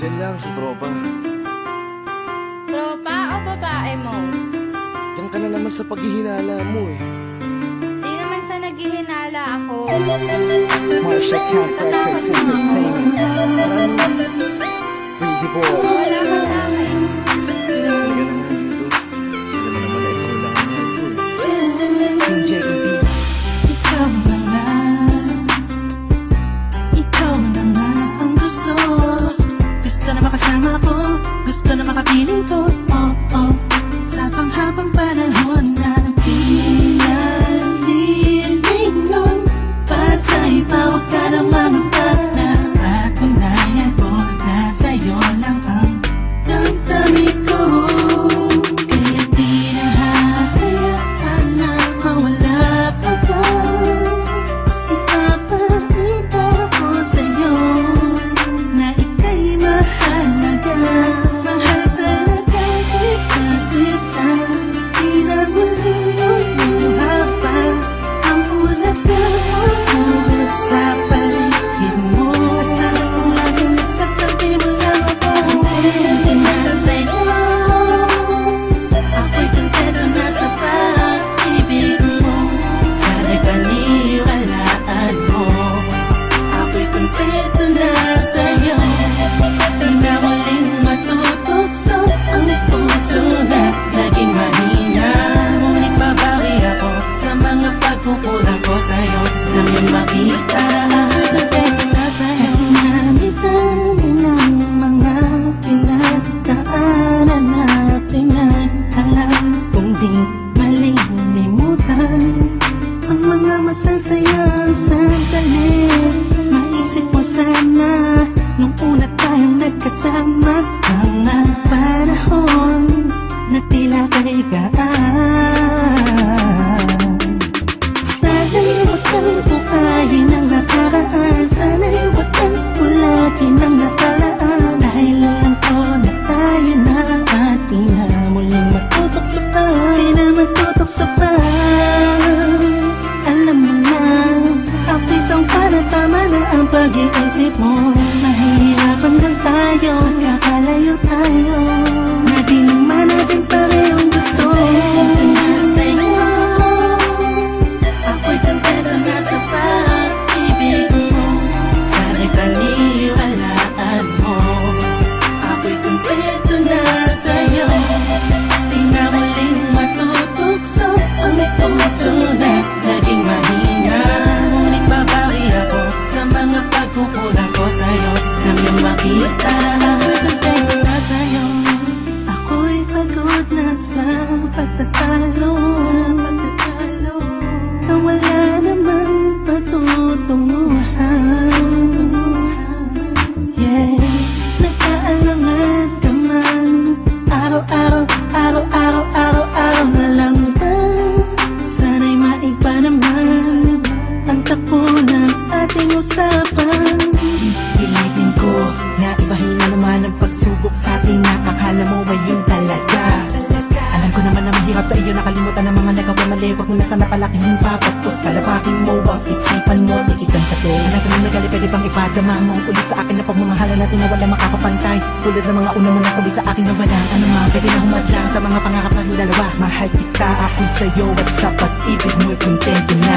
Diyan lang sa tropa. Tropa o babae mo? Diyan ka na naman sa paghihinala mo eh. Di naman sa naghihinala ako. Marsha Camp Records Entertainment. Breezy Boys. Tila kay gaan Sana'y huwag kang bukayin ang nakaraan Sana'y huwag kang ulagin ang nakalaan Dahil alam ko na tayo muling matutok sa pa Di na Alam mo na Ako'y isang ang pag-iisip mo Mahihirapan lang tayo Kakalayo tayo pagtatalo. Na wala namang patutunguhan. Yeah, nagkaalangan ka man. Araw-araw, araw-araw, araw-araw na lang Sana'y maiba naman. Ating usapan. Pilitin ko na ibahin na naman ang pagsubok sa ating Akala mo ba yun talaga? Alam ko naman na mahirap sa iyo nakalimutan ang mga nagawa mali. Huwag mo na sana palaking papagpos Kalabakin mo. Ang isipan mo Tiisan ka to Alam ko na nagali pwede bang ipadama mo Ulit sa akin na pagmamahala natin na wala makakapantay. Tulad ng mga una mo nasabi sa akin na walang ano ma Pwede na humadlang sa mga pangarap natin dalawa. Mahal kita ako sa'yo at sa pag-ibig mo'y kontento na